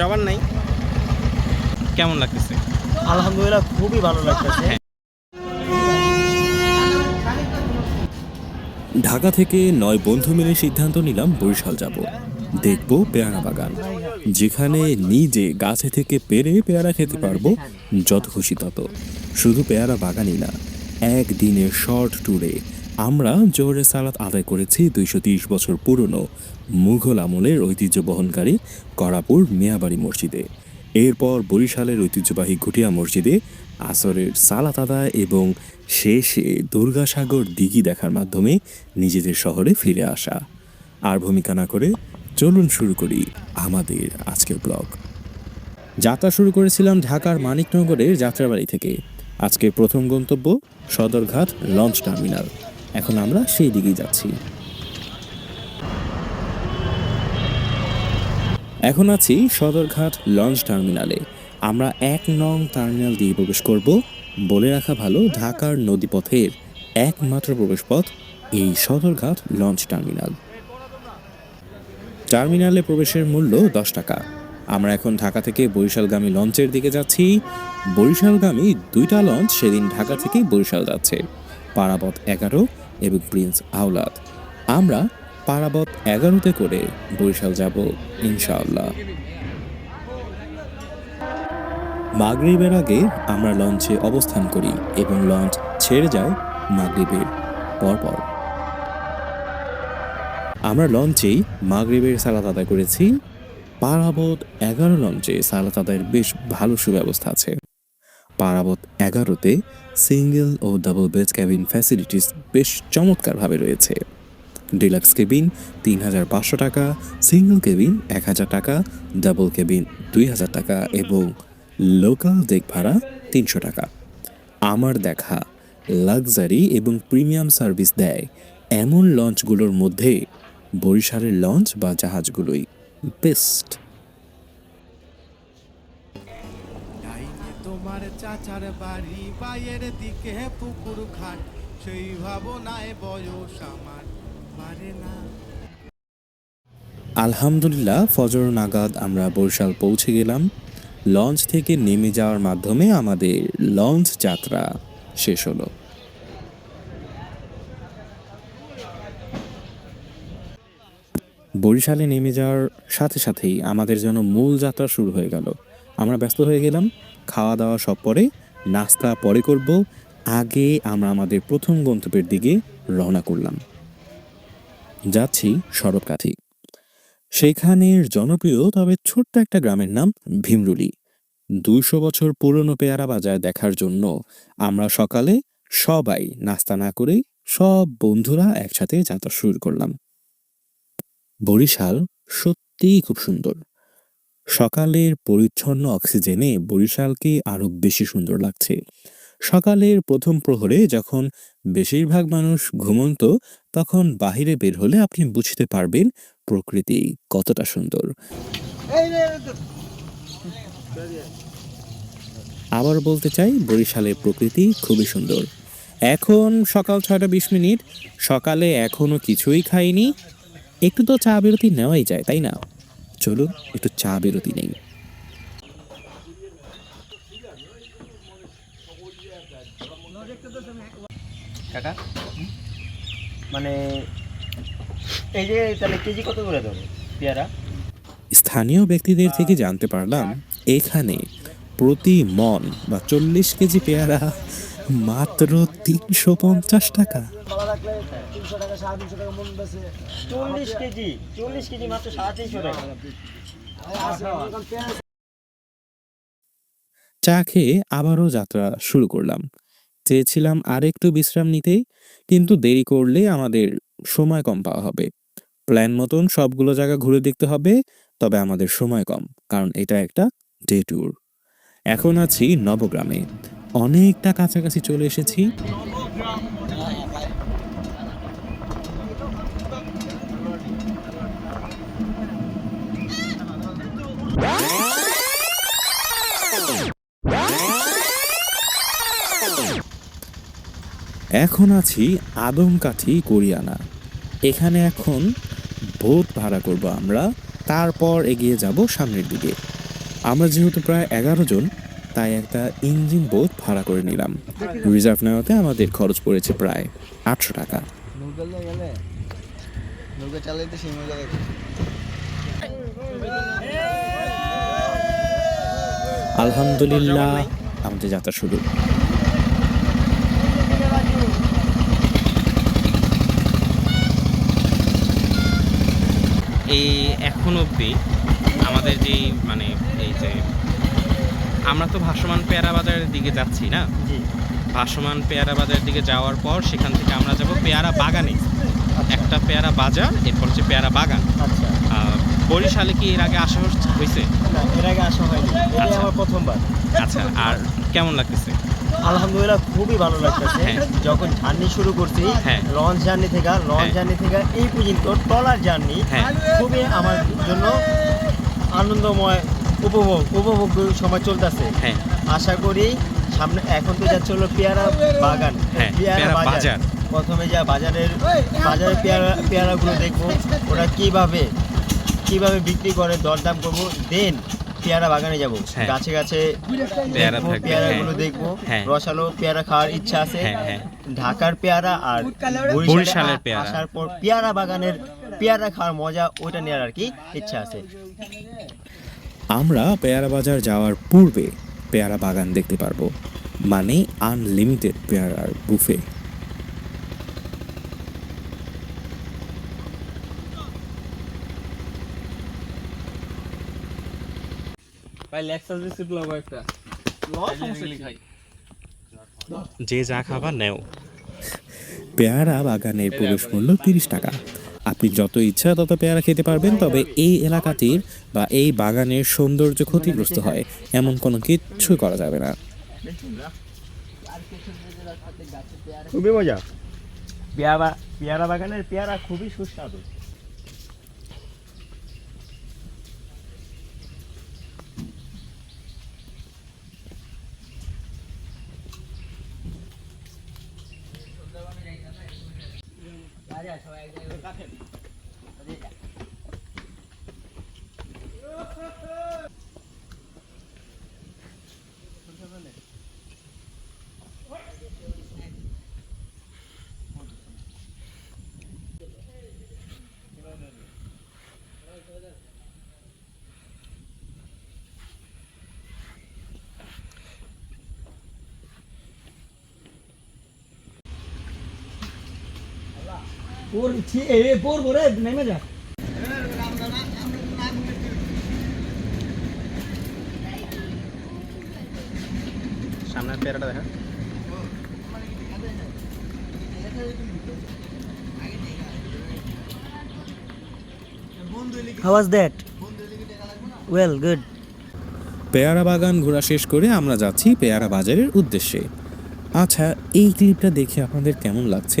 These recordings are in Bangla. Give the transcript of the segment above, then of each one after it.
জবান নাই। কেমন লাগতেছে? আলহামদুলিল্লাহ খুবই ভালো লাগতেছে। ঢাকা থেকে নয় বন্ধু মিলে সিদ্ধান্ত নিলাম বরিশাল যাব। দেখব পেয়ারা বাগান। যেখানে নিজে গাছে থেকে পেরে পেয়ারা খেতে পারব যত খুশি তত। শুধু পেয়ারা বাগানই না একদিনের শর্ট ট্যুরে আমরা জোহরে সালাত আদায় করেছি দুইশো তিরিশ বছর পুরনো মুঘল আমলের ঐতিহ্য বহনকারী করাপুর মিয়াবাড়ি মসজিদে। এরপর বরিশালের ঐতিহ্যবাহী ঘুটিয়া মসজিদে আসরের সালাত আদায় এবং শেষে দুর্গাসাগর দিঘি দেখার মাধ্যমে নিজেদের শহরে ফিরে আসা। আর ভূমিকা না করে চলুন শুরু করি আমাদের আজকের ব্লগ। যাত্রা শুরু করেছিলাম ঢাকার মানিকনগরের যাত্রাবাড়ি থেকে। আজকের প্রথম গন্তব্য সদরঘাট লঞ্চ টার্মিনাল। এখন আমরা সেই দিকেই যাচ্ছি। এখন আছি সদরঘাট লঞ্চ টার্মিনালে। আমরা এক নং টার্মিনাল দিয়ে প্রবেশ করব। বলে রাখা ভালো ঢাকার নদীপথের একমাত্র প্রবেশপথ এই সদরঘাট লঞ্চ টার্মিনাল। টার্মিনালে প্রবেশের মূল্য দশ টাকা। আমরা এখন ঢাকা থেকে বরিশালগামী লঞ্চের দিকে যাচ্ছি। বরিশালগামী দুইটা লঞ্চ সেদিন ঢাকা থেকে বরিশাল যাচ্ছে। পারাবত এগারো এবং প্রিন্স আওলাদ। আমরা পারাবত এগারোতে করে বরিশাল যাব, ইনশাআল্লাহ। মাগরিবের আগে আমরা লঞ্চে অবস্থান করি এবং লঞ্চ ছেড়ে যায় মাগরিবের পরপর। আমরা লঞ্চেই মাগরিবের সালাত আদায় করেছি। পারাবত এগারো লঞ্চে সালাত আদায়ের বেশ ভালো সুব্যবস্থা আছে। পারাবত এগারোতে সিঙ্গেল ও ডাবল বেড ক্যাবিন ফ্যাসিলিটিস বেশ চমৎকারভাবে রয়েছে। ডিলাক্স কেবিন তিন হাজার পাঁচশো টাকা, সিঙ্গেল কেবিন এক হাজার টাকা, ডাবল কেবিন দুই হাজার টাকা এবং লোকাল ডেক ভাড়া তিনশো টাকা। আমার দেখা, লাক্সারি এবং প্রিমিয়াম সার্ভিস দেয় এমন লঞ্চগুলোর মধ্যে বরিশালের লঞ্চ বা জাহাজগুলোই বেস্ট। তোমার চাচার বাড়ি বাইয়ের দিকে পুকুর খাট, সেই ভাবনায় বয়স আমার, পারে না। আলহামদুলিল্লাহ, ফজর নাগাদ আমরা বরিশাল পৌঁছে গেলাম। লঞ্চ থেকে নেমে যাওয়ার মাধ্যমে আমাদের লঞ্চ যাত্রা শেষ হলো। বরিশালে নেমে যাওয়ার সাথে সাথেই আমাদের যেন মূল যাত্রা শুরু হয়ে গেল। আমরা ব্যস্ত হয়ে গেলাম। খাওয়া দাওয়া সব পরে, নাস্তা পরে করব। আগে আমরা আমাদের প্রথম গন্তব্যের দিকে রওনা করলাম। যাচ্ছি সড়ককাঠি সেখানের জনপ্রিয় তবে ছোট্ট একটা গ্রামের নাম ভীমরুলি। দুইশো বছর পুরনো পেয়ারা বাজার দেখার জন্য আমরা সকালে সবাই নাস্তা না করে সব বন্ধুরা একসাথে যাত্রা শুরু করলাম। বরিশাল সত্যিই খুব সুন্দর। সকালের পরিচ্ছন্ন অক্সিজেনে বরিশালকে আরও বেশি সুন্দর লাগছে। সকালের প্রথম প্রহরে যখন বেশিরভাগ মানুষ ঘুমন্ত তখন বাহিরে বের হলে আপনি বুঝতে পারবেন প্রকৃতি কতটা সুন্দর। আবার বলতে চাই বরিশালের প্রকৃতি খুবই সুন্দর। এখন সকাল ছয়টা বিশ মিনিট সকালে এখনও কিছুই খাইনি। একটু তো চা বিরতি নেওয়াই যায় তাই না? চলুন একটু চা বিরতি নেই। কাকা মানে এই যে তাহলে কেজি কত করে দেবো পেয়ারা? স্থানীয় ব্যক্তিদের থেকে জানতে পারলাম এখানে প্রতি মন বা চল্লিশ কেজি পেয়ারা মাত্র তিনশো পঞ্চাশ টাকা। চা খেয়ে আবারও যাত্রা শুরু করলাম। চেয়েছিলাম আর একটু বিশ্রাম নিতেই কিন্তু দেরি করলে আমাদের সময় কম পাওয়া হবে। প্ল্যান মতন সবগুলো জায়গা ঘুরে দেখতে হবে, তবে আমাদের সময় কম, কারণ এটা একটা ডে ট্যুর। এখন আছি নবগ্রামে। অনেকটা কাছাকাছি চলে এসেছি। এখন আছি আদমকাঠি, কোরিয়ানা। এখানে এখন বোট ভাড়া করব আমরা, তারপর এগিয়ে যাব সামনের দিকে। আমরা যেহেতু প্রায় এগারো জন তাই একটা ইঞ্জিন বোট ভাড়া করে নিলাম। রিজার্ভ নেওয়াতে আমাদের খরচ পড়েছে প্রায় আটশো টাকা। আলহামদুলিল্লাহ, আমাদের যাত্রা শুরু। এই এখন অবধি আমাদের যে মানে এই যে আমরা তো ভাসমান পেয়ারা বাজারের দিকে যাচ্ছি না ভাসমান পেয়ারা বাজারের দিকে যাওয়ার পর সেখান থেকে আমরা যাব পেয়ারা বাগানে একটা পেয়ারা বাজার এরপর হচ্ছে পেয়ারা বাগান আচ্ছা বরিশালে কি এর আগে আসা হয়েছে এর আগে আসা হয়নি এটাই আচ্ছা। আমার প্রথমবার আচ্ছা আর কেমন লাগতেছে আলহামদুলিল্লাহ খুবই ভালো লাগতেছে হ্যাঁ। যখন জার্নি শুরু করছি হ্যাঁ। লঞ্চ জার্নি থেকে লঞ্চ হ্যাঁ। জার্নি থেকে এই পর্যন্ত ট্রলার জার্নি হ্যাঁ। খুবই আমার জন্য আনন্দময় উপভোগ উপভোগ সময় চলতেছে হ্যাঁ আশা করি সামনে এখন তো যাচ্ছে হলো পেয়ারা বাগান হ্যাঁ, পেয়ারা বাজার। প্রথমে যা বাজারের বাজারের পেয়ারা পেয়ারাগুলো দেখব ওরা কীভাবে কীভাবে বিক্রি করে দরদাম করব দেন পেয়ারা বাগানে যাব হ্যাঁ। গাছে গাছে পেয়ারাগুলো। দেখব। রসালো পেয়ারা খাওয়ার ইচ্ছা আছে। ঢাকার পেয়ারা আর বরিশালের বরিশালের পেয়ারা। আসার পর পেয়ারা বাগানের পেয়ারা খাওয়ার মজা ওইটা নেওয়ার আর কি ইচ্ছা আছে আমরা পেয়ারা বাজার যাওয়ার পূর্বে পেয়ারা বাগান দেখতে পারব মানে আনলিমিটেড পেয়ারার বুফে যে যা খাবার নেও। পেয়ারা বাগানের প্রবেশ মূল্য তিরিশ টাকা। আপনি যত ইচ্ছা তত পেয়ারা খেতে পারবেন, তবে এই এলাকাটির বা এই বাগানের সৌন্দর্য ক্ষতিগ্রস্ত হয়। এমন কোনো কিচ্ছু করা যাবে না। খুবই মজা। পেয়ারা পেয়ারা বাগানের পেয়ারা খুবই সুস্বাদু। সামনের পেয়ারাটা দেখা How was that? Well, good. পেয়ারা বাগান ঘোরা শেষ করে আমরা যাচ্ছি পেয়ারা বাজারের উদ্দেশ্যে আচ্ছা এই ক্লিপটা দেখে আপনাদের কেমন লাগছে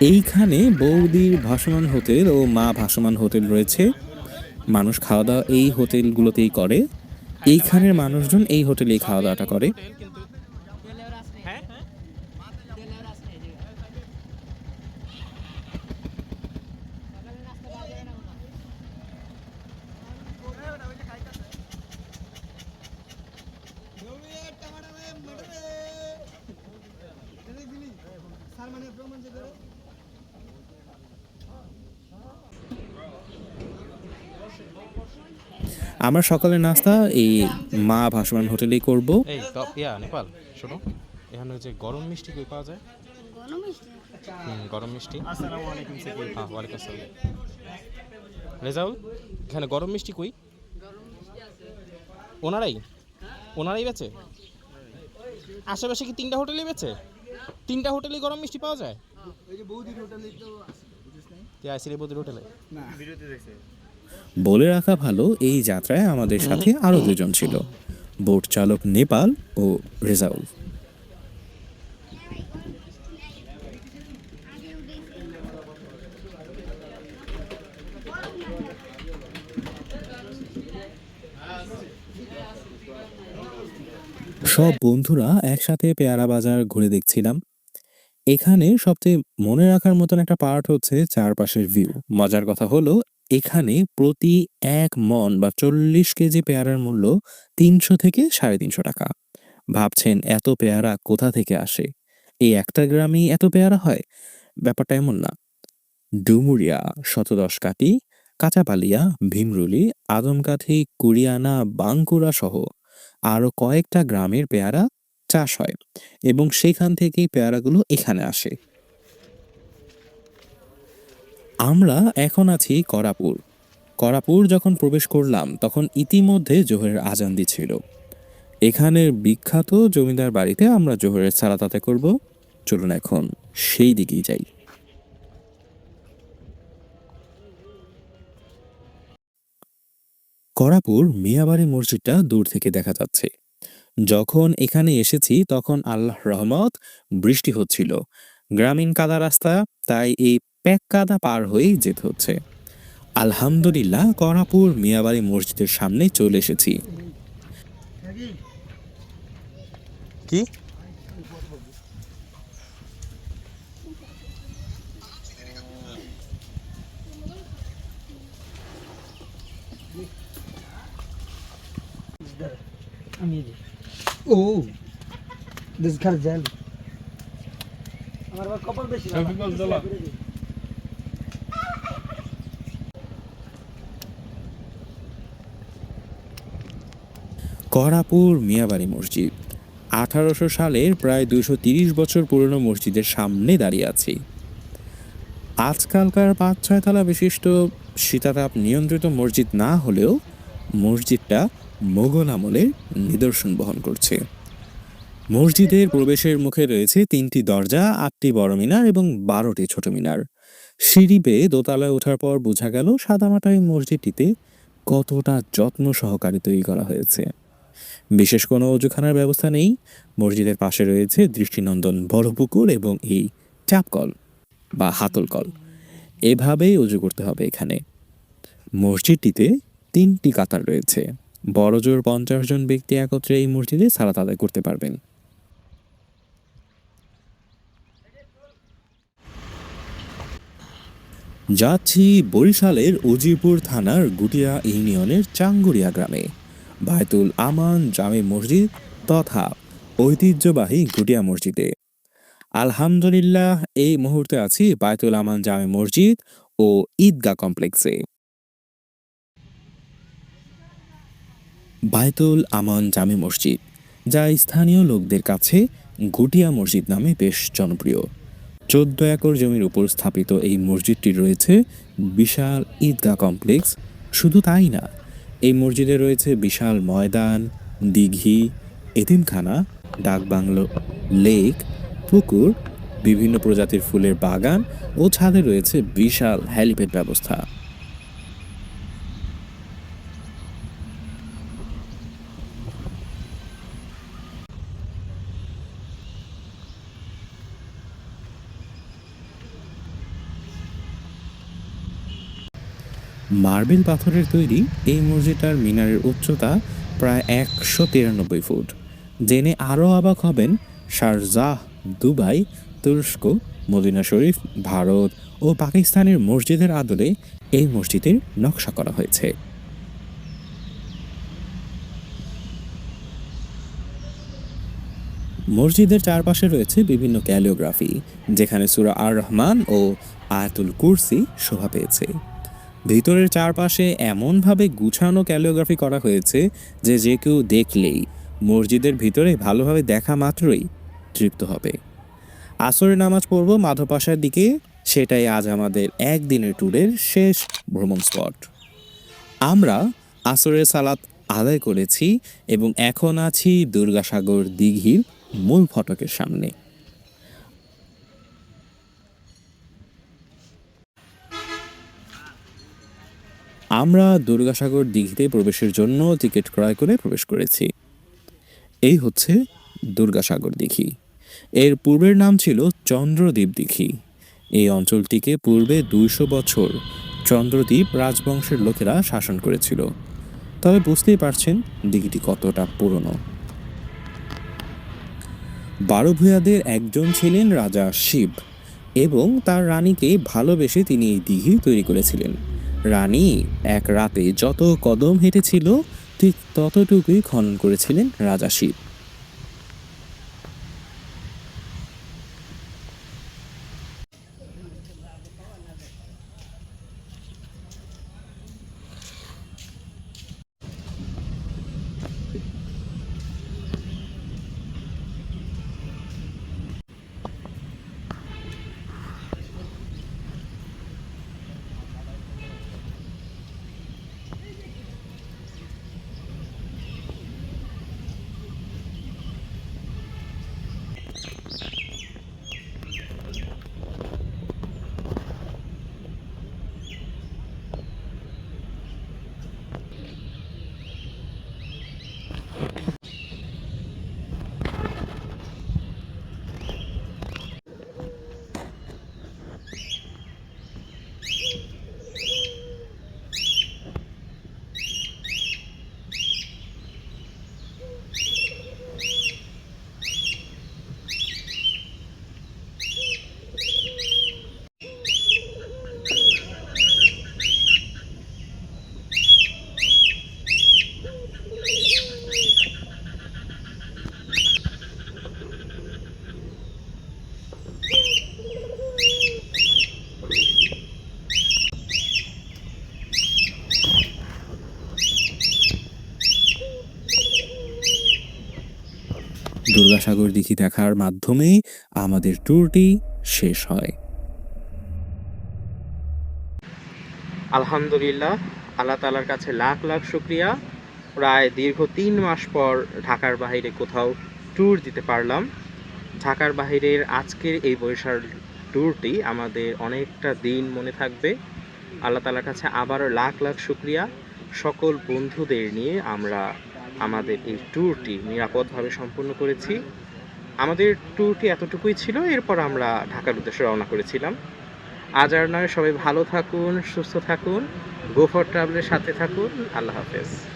এইখানে বৌদির ভাসমান হোটেল ও মা ভাসমান হোটেল রয়েছে। মানুষ খাওয়া দাওয়া এই হোটেলগুলোতেই করে। এইখানের মানুষজন এই হোটেলেই খাওয়া দাওয়াটা করে কিন্তু আমরা সকালের নাস্তা এই মা ভাসমান হোটেলেই করব। এই ইয়া নেপাল শোনো। এখানে হচ্ছে গরম মিষ্টি কই পাওয়া যায়? হুম গরম মিষ্টি। আসসালামু আলাইকুম হ্যাঁ ওয়ালাইকুম আসসালাম। রেজাউল এখানে গরম মিষ্টি কই? ওনারাই? ওনারাই বেচে? আশেপাশে কি তিনটা হোটেলই বেচে? তিনটা হোটেলে গরম মিষ্টি পাওয়া যায়? তুই আইসিলি বৌদির হোটেলে ভিডিওতে দেখছে। বলে রাখা ভালো এই যাত্রায় আমাদের সাথে আরও দুজন ছিল বোট চালক নেপাল ও রেজাউল। সব বন্ধুরা একসাথে পেয়ারা বাজার ঘুরে দেখছিলাম। এখানে সবচেয়ে মনে রাখার মতন একটা পার্ট হচ্ছে চারপাশের ভিউ মজার কথা হলো এখানে প্রতি এক মন বা চল্লিশ কেজি পেয়ারার মূল্য তিনশো থেকে সাড়ে তিনশো টাকা। ভাবছেন এত পেয়ারা কোথা থেকে আসে? এই একটা গ্রামেই এত পেয়ারা হয়? ব্যাপারটা এমন না। ডুমুরিয়া, শতদশ কাটি কাঁচাপালিয়া ভীমরুলি, আদমকাঠি কুরিয়ানা বাঙ্কুড়া সহ আরও কয়েকটা গ্রামের পেয়ারা চাষ হয় এবং সেখান থেকেই পেয়ারাগুলো এখানে আসে। আমরা এখন আছি করাপুর। করাপুর যখন প্রবেশ করলাম, তখন ইতিমধ্যে জোহরের আজান দিচ্ছিল এখানের বিখ্যাত জমিদার বাড়িতে আমরা জোহরের সালাতাতে করব। চলুন এখন সেই দিকেই যাই। করাপুর মিয়াবাড়ি মসজিদটা দূর থেকে দেখা যাচ্ছে। যখন এখানে এসেছি, তখন আল্লাহ রহমত বৃষ্টি হচ্ছিল। গ্রামীণ কাদা রাস্তা, তাই এই প্যাক কাদা পার হয়েই যেতে হচ্ছে। আলহামদুলিল্লাহ করাপুর মিয়াবাড়ি মসজিদের সামনে চলে এসেছি। কি? ও দিস ঘর জেল আমার কপাল বেশি করাপুর মিয়াবাড়ি মসজিদ। আঠারোশো সালের প্রায় দুশো তিরিশ বছর পুরনো মসজিদের সামনে দাঁড়িয়ে আছি। আজকালকার পাঁচ ছয় তলা বিশিষ্ট শীতাতাপ নিয়ন্ত্রিত মসজিদ না হলেও মসজিদটা মোগল আমলের নিদর্শন বহন করছে। মসজিদের প্রবেশের মুখে রয়েছে তিনটি দরজা, আটটি বড় মিনার এবং বারোটি ছোট মিনার। সিঁড়ি বেয়ে দোতলায় ওঠার পর বোঝা গেল সাদামাটা এই মসজিদটিতে কতটা যত্ন সহকারে তৈরি করা হয়েছে। বিশেষ কোনো অজুখানার ব্যবস্থা নেই। মসজিদের পাশে রয়েছে দৃষ্টিনন্দন বড় পুকুর এবং এই চাপকল বা হাতল কল এভাবেই অজু করতে হবে এখানে। মসজিদটিতে তিনটি কাতার রয়েছে। বড় জোর পঞ্চাশ জন ব্যক্তি একত্রে এই মসজিদে সালাত আদায় করতে পারবেন। যাচ্ছি বরিশালের উজিরপুর থানার গুটিয়া ইউনিয়নের চাঙ্গুরিয়া গ্রামে। বায়তুল আমান জামে মসজিদ তথা ঐতিহ্যবাহী গুটিয়া মসজিদে। আলহামদুলিল্লাহ, এই মুহূর্তে আছি বায়তুল আমান জামে মসজিদ ও ঈদগাহ কমপ্লেক্সে। বায়তুল আমান জামে মসজিদ, যা স্থানীয় লোকদের কাছে গুটিয়া মসজিদ নামে বেশ জনপ্রিয়। চোদ্দ একর জমির উপর স্থাপিত এই মসজিদটি রয়েছে বিশাল ঈদগাহ কমপ্লেক্স, শুধু তাই না এই মসজিদে রয়েছে বিশাল ময়দান, দিঘি, এতিমখানা, ডাকবাংলো, লেক, পুকুর, বিভিন্ন প্রজাতির ফুলের বাগান ও ছাদে রয়েছে বিশাল হ্যালিপ্যাড ব্যবস্থা। মার্বেল পাথরের তৈরি এই মসজিদটার মিনারের উচ্চতা প্রায় একশো তিরানব্বই ফুট। জেনে আরও অবাক হবেন শারজাহ দুবাই, তুরস্ক, মদিনা শরীফ, ভারত ও পাকিস্তানের মসজিদের আদলে এই মসজিদের নকশা করা হয়েছে। মসজিদের চারপাশে রয়েছে বিভিন্ন ক্যালিওগ্রাফি, যেখানে সুরা আর রহমান ও আয়াতুল কুরসি শোভা পেয়েছে। ভিতরের চারপাশে এমনভাবে গুছানো ক্যালিওগ্রাফি করা হয়েছে যে যে কেউ দেখলেই মসজিদের ভিতরে ভালোভাবে দেখা মাত্রই তৃপ্ত হবে। আসরের নামাজ পড়ব মাধবপাশার দিকে, সেটাই আজ আমাদের একদিনের ট্যুরের শেষ ভ্রমণ স্পট। আমরা আসরের সালাত আদায় করেছি এবং এখন আছি দুর্গাসাগর দিঘির মূল ফটকের সামনে। আমরা দুর্গাসাগর দিঘিতে প্রবেশের জন্য টিকিট ক্রয় করে প্রবেশ করেছি। এই হচ্ছে দুর্গাসাগর দিঘি। এর পূর্বের নাম ছিল চন্দ্রদ্বীপ দিঘি। এই অঞ্চলটিকে পূর্বে দুইশো বছর চন্দ্রদ্বীপ রাজবংশের লোকেরা শাসন করেছিল। তবে বুঝতেই পারছেন দিঘিটি কতটা পুরনো। বারো ভূয়াদের একজন ছিলেন রাজা শিব এবং তার রানীকে ভালোবেসে তিনি এই দিঘি তৈরি করেছিলেন। রানী এক রাতে যত কদম হেঁটেছিল ঠিক ততটুকুই খনন করেছিলেন রাজা শিব। দুর্গাসাগর দিঘি দেখার মাধ্যমেই আমাদের ট্যুরটি শেষ হয়। আলহামদুলিল্লাহ, আল্লাহ তালার কাছে লাখ লাখ শুক্রিয়া। প্রায় দীর্ঘ তিন মাস পর ঢাকার বাইরে কোথাও ট্যুর দিতে পারলাম। ঢাকার বাইরের আজকের এই বৈশাল ট্যুরটি আমাদের অনেকটা দিন মনে থাকবে। আল্লাহ তালার কাছে আবারও লাখ লাখ শুক্রিয়া। সকল বন্ধুদের নিয়ে আমরা আমাদের এই ট্যুরটি নিরাপদভাবে সম্পন্ন করেছি। আমাদের ট্যুরটি এতটুকুই ছিল, এরপর আমরা ঢাকার উদ্দেশ্যে রওনা করেছিলাম। আজ আর নয়, সবাই ভালো থাকুন, সুস্থ থাকুন গোফর ট্রাভেলের সাথে থাকুন, আল্লাহ হাফেজ।